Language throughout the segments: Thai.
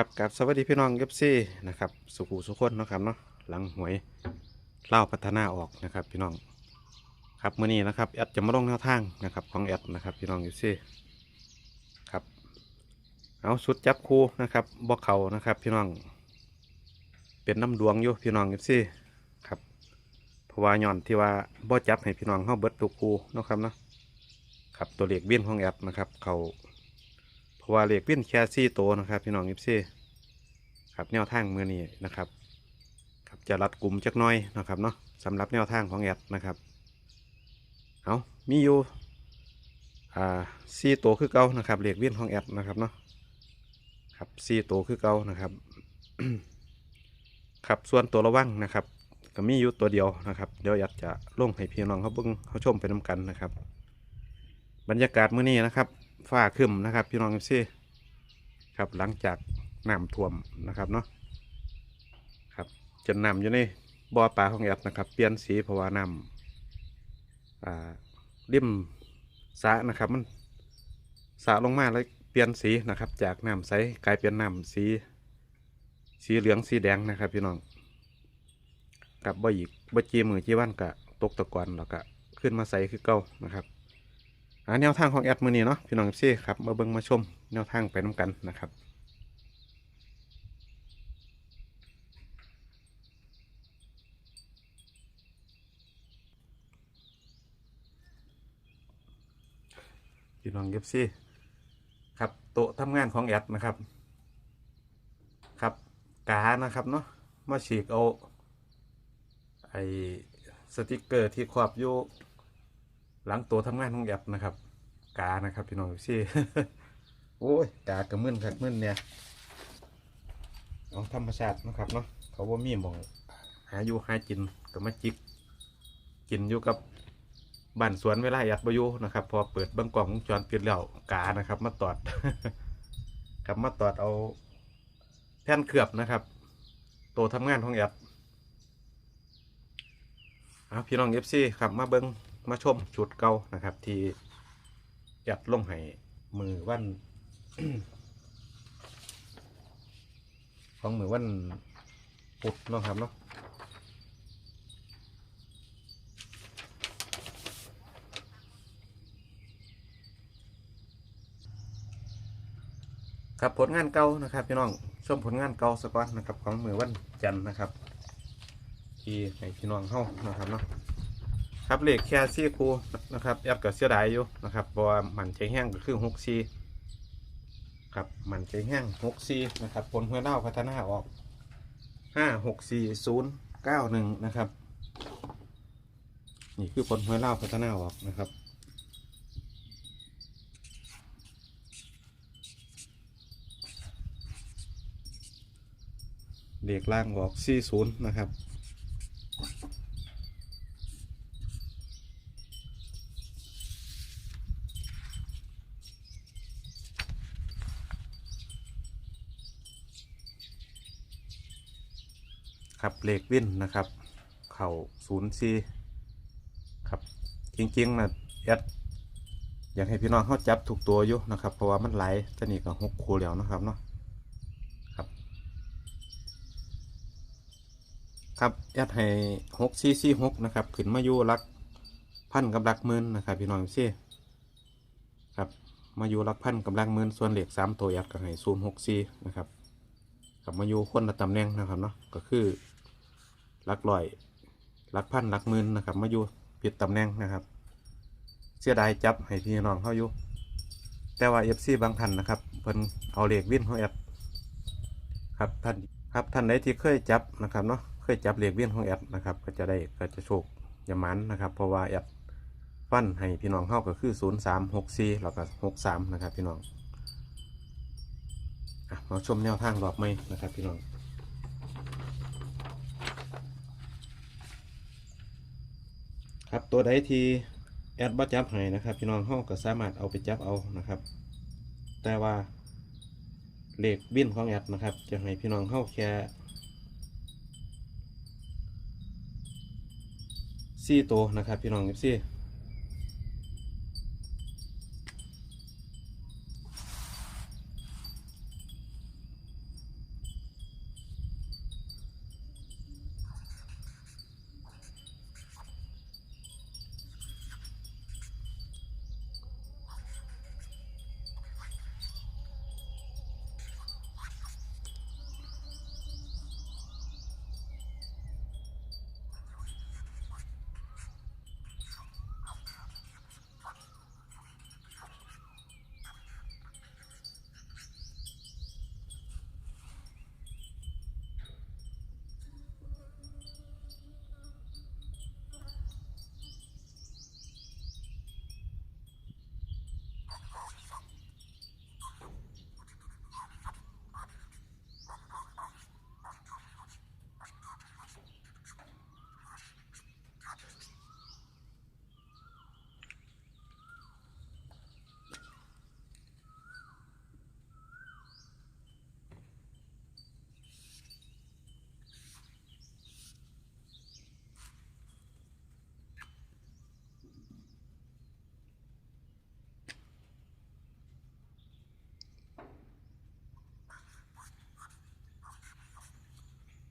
ครับกับสวัสดีพี่น้องเอฟซีนะครับสุขุสุขคนนะครับเนาะหลังหวยเล่าพัฒนาออกนะครับพี่น้องครับเมื่อนี้นะครับแอดจะมาลงแนวทางนะครับของแอดนะครับพี่น้องเอฟซีครับเอาชุดจับคู่นะครับบอกเขานะครับพี่น้องเป็นน้ำดวงอยู่พี่น้องเอฟซีครับเพราะว่าย้อนที่ว่าบ่จับให้พี่น้องเข้าเบิดตุกคู่นะครับเนาะครับตัวเลขบินของแอดนะครับเขาพราะว่าเหล็กวิ่นแค่ซี่โตวนะครับ พี่น้องยิปซี่ ครับแนวทางมือนี้นะครับครับจะรัดกลุ่มจักน้อยนะครับเนาะสำหรับแนวทางของแอดนะครับเอามีอยู่อ่าซี่โตวคือเก่านะครับเหล็กวิ่นของแอดนะครับเนาะครับซี่โตวคือเก่านะครับครับส่วนตัวระวังนะครับ ก็มีอยู่ตัวเดียวนะครับเดี๋ยวแอดจะลงให้พี่น้องเขาเบิ้งเขาชมไปน้กันนะครับ บรรยากาศมื้อนี้นะครับฟ้าคึมนะครับ พี่น้องซี่ครับหลังจาก น้ำท่วมนะครับเนาะครับจนน้ำอยู่ในบ่อปลาของแอดนะครับเปลี่ยนสีเพราะว่าน้ำอ่าริมสะนะครับมันสะลงมาแล้วเปลี่ยนสีนะครับ จากน้ำใสกลายเป็นน้ำสีสีเหลืองสีแดงนะครับพี่น้องกับบ่อีกบ่จีมือจีวันกะตกตะกอนแล้วก็ขึ้นมาใสคือเก่านะครับอ่าแนวทางของแอดมือนี้เนาะพี่น้องซี่ครับมาเบิ่งมาชมแนวทางไปน้ากันนะครับ พี่น้องเอฟซีครับโต๊ะทำงานของแอดนะครับ ครับกานะครับเนาะมาฉีกเอาไอ้สติกเกอร์ที่ครอบอยู่หลังตัวทำงานของแอปนะครับ กานะครับพี่น้องซี่โอ้ยกากระมึนขัดมึนเนี่ยเอาธรรมชาตินะครับเนาะเขาว่ามีมองหาอยู่หากินก็มาจิกกินอยู่กับ บ้านสวนเวลาแอดบอยู่นะครับ พอเปิดเบังกล่องวงจรปิดแล้วกานะครับ มาตอดครับมาตอดเอาแผ่นเคลือบนะครับ ตัวทำงานของแอดเอาพี่น้องเอฟซีครับมาเบิงมาชมชุดเก่านะครับ ที่ยัดลงให้มือวัน ของมือวันปุดนะครับเนาะ ครับผลงานเก่านะครับพี่น้องชมผลงานเก่าสักอนนะครับของมือวันจันทร์นะครับที่ให้พี่น้องเข้านะครับเนาะครับเลขแค่ซี่คูนะครับแอดก็เสียดายอยู่นะครับเพราะว่ามันใจแห้งก็คือหกซีครับมันใจแห้งหกซีนะครับผลหัวเน่าพัฒนาออกห้าหกสี่ศูนย์เก้าหนึ่งนะครับ นี่คือผลหัวเน่าพัฒนาออกนะครับ เลขล่างออกสี่ศูนะครับ ครับเลขวินนะครับ เข่าศูนครับ จริงๆนะแอดอยากให้พี่น้องเขาจับถูกตัวอยู่นะครับ เพราะว่ามันไหลจะนี่ก็หกคูแล้วนะครับเนาะครับ ครับแอดให้หกซีซีหกนะครับขึ้นมาอยู่รักพันกับรักหมื่นนะครับพี่น้องซีครับมาอยู่รักพันกับรักหมื่นส่วนเหล็กสามตัวแอดก็ให้ซูมหกซีนะครับกับมาอยู่คนละตำแหน่งนะครับเนาะก็คือหลักร้อยหลักพันหลักหมื่นนะครับ มาอยู่ผิดตำแหน่งนะครับ เสียดายจับให้พี่น้องเข้าอยู่แต่ว่าเอฟซีบางท่านนะครับเพิ่นเอาเหล็กวิ่นของแอดครับท่านครับท่านใดที่เคยจับนะครับเนาะ เคยจับเหล็กวิ่นของแอดนะครับก็จะได้ก็จะโชคอย่ามันนะครับ เพราะว่าแอดฟันให้พี่น้องเข้าก็คือศูนย์สามหกสี่แล้วก็หกสามนะครับพี่น้องอะมาชมแนวทางรอบไหมนะครับพี่น้องครับตัวใดที่แอดบัจับให้นะครับ พี่น้องห้องก็สามารถเอาไปจับเอานะครับ แต่ว่าเลขบินของแอดนะครับ จะให้พี่น้องเข้าแค่ สี่ตัวนะครับ พี่น้อง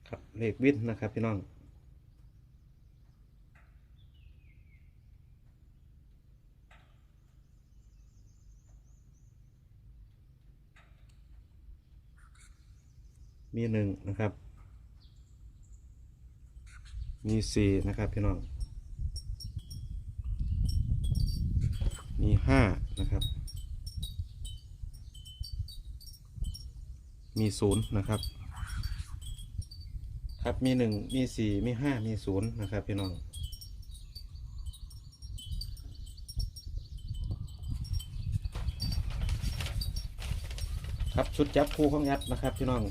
สี่เลขวินนะครับพี่น้องมีหนึ่งนะครับ มีสี่นะครับพี่น้อง มีห้านะครับ มีศูนย์นะครับ ครับมีหนึ่งมีสี่มีห้ามีศูนย์นะครับพี่น้องครับชุดจับคู่ของยัดนะครับพี่น้อง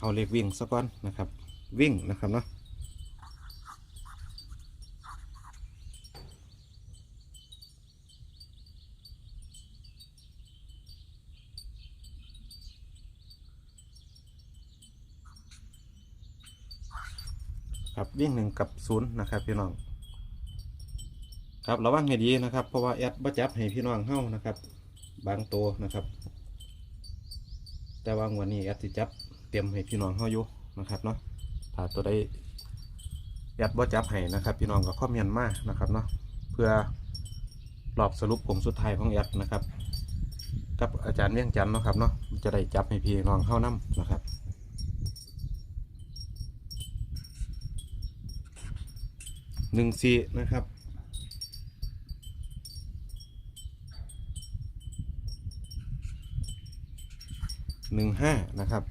เอาเลขวิ่งสักก่อนนะครับ วิ่งนะครับเนาะ ครับวิ่งหนึ่งกับศูนย์นะครับพี่น้อง ครับระวังให้ดีนะครับ เพราะว่าแอดบ่จับให้พี่น้องเฮ้านะครับ บางตัวนะครับ แต่ว่างวันนี้แอดสิจับเตรียมให้พี่น้องเฮาอยู่นะครับเนาะถ้าตัวใดแอดบ่จับให้นะครับ พี่น้องก็คอมเมนมากนะครับเนาะเพื่อรอบสรุปผงสุดท้ายของแอดนะครับ กับอาจารย์เวียงจันทร์นะครับเนาะจะได้จับให้พี่น้องเฮานํนะครับ หนึ่งสี่นะครับ หนึ่งห้านะครับ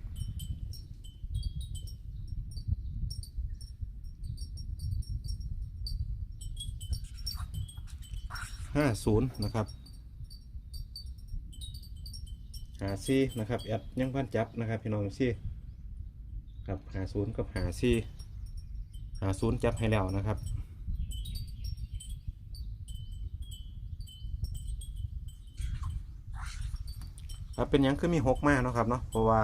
ห้าศูนย์นะครับหาซีนะครับแอดยังพันจับนะครับพี่น้องซีครับหาศูนย์กับหาซีหาศูนย์จับให้แล้วนะครับ ครับเป็นยังคือมีหกมาเนาะครับเนาะเพราะว่า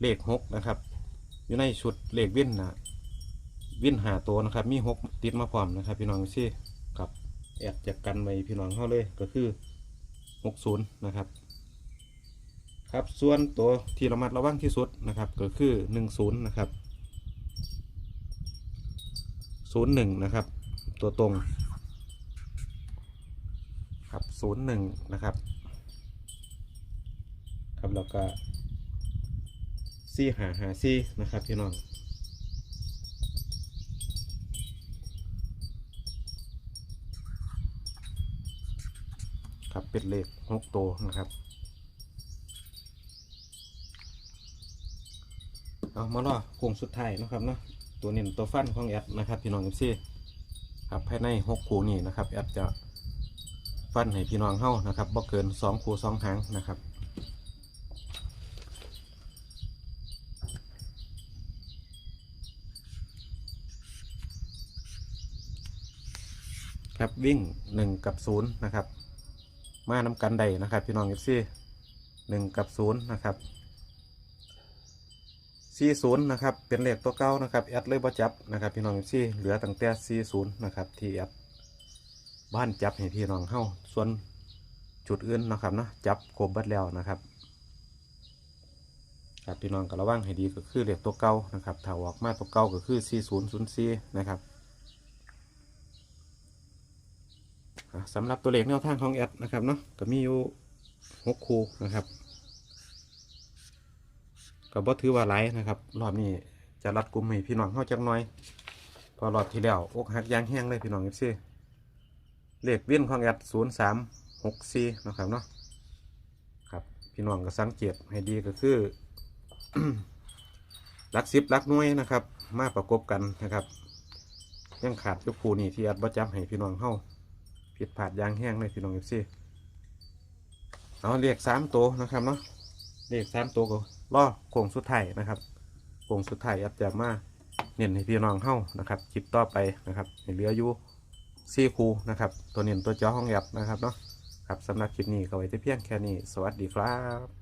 เลขหกนะครับ อยู่ในชุดเลขวินนะวิ่นหาตัวนะครับ มีหกติดมาพร้อมนะครับ พี่น้องซี่กับแอดจากกันไว้พี่น้องเข้าเลยก็คือหกศูนย์นะครับ ครับส่วนตัวที่ระมัดระวังที่สุดนะครับ ก็คือหนึ่งศูนย์นะครับศูนย์หนึ่งนะครับ ตัวตรง ครับศูนย์หนึ่งนะครับ ครับ แล้วก็ซีหาหาซีนะครับพี่น้องครับเป็นเลขหกตัวนะครับเอามาล่อโค้งสุดท้ายนะครับเนาะตัวเน้นตัวฟันของแอดนะครับพี่น้องเอฟซีครับภายในหกคู่นี้นะครับแอดจะฟันให้พี่น้องเข้านะครับบ่เกินสองคู่สองหางนะครับ ครับวิ่งหนึ่งกับศูนย์นะครับ มานำกันใดนะครับ พี่น้องเอฟซีหนึ่งกับศูนย์นะครับสี่ศูนย์นะครับเป็นเลขตัวเก้านะครับแอดเลยบ่จับนะครับ พี่น้องเอฟซีเหลือตั้งแต่สี่ศูนย์นะครับที่แอดบ้านจับให้พี่น้องเข้าส่วนจุดอื่นนะครับเนาะจับครบบัดแล้วนะครับครับพี่น้องก็ระวังให้ดีก็คือเลขตัวเก้านะครับถ้าออกมาตัวเก้าก็คือสี่ศูนย์ศูนย์ซีนะครับ อะ สำหรับตัวเลขแนวทางของแอดนะครับเนาะก็มีอยู่หกคูนะครับก็บ่ถือว่าหลนะครับ รอบนี้จะรัดกลุ่มให้พี่น้องเข้าจักหน่อย พอรอบที่แล้วอกหักยางแห้งเลยพี่น้องเอฟซีเลขเวียนของแอดศูนย์สามหกสี่นะครับเนาะครับพี่น้องก็สังเกตให้ดีก็คือหลักสิบหลักน่วยนะครับ มาประกบกันนะครับ ยังขาดยู่คู่นี้ที่แอดบ่จับให้พี่น้องเข้า ผิดผาดยางแห้งเลยพี่น้องเอฟซีเอาเรียกสามตัวนะครับเนาะเรียกสามตัวก็ล่อโค้งสุดท้ายนะครับโค้งสุดท้ายอัดจะมาเน้นให้พี่น้องเข้านะครับคลิปต่อไปนะครับให้เหลืออยู่ซี่คูนะครับ ตัวเน้นตัวจอห้องแอบนะครับเนาะครับสำหรับคลิปนี้ก็ไว้ที่เพียงแค่นี้ สวัสดีครับ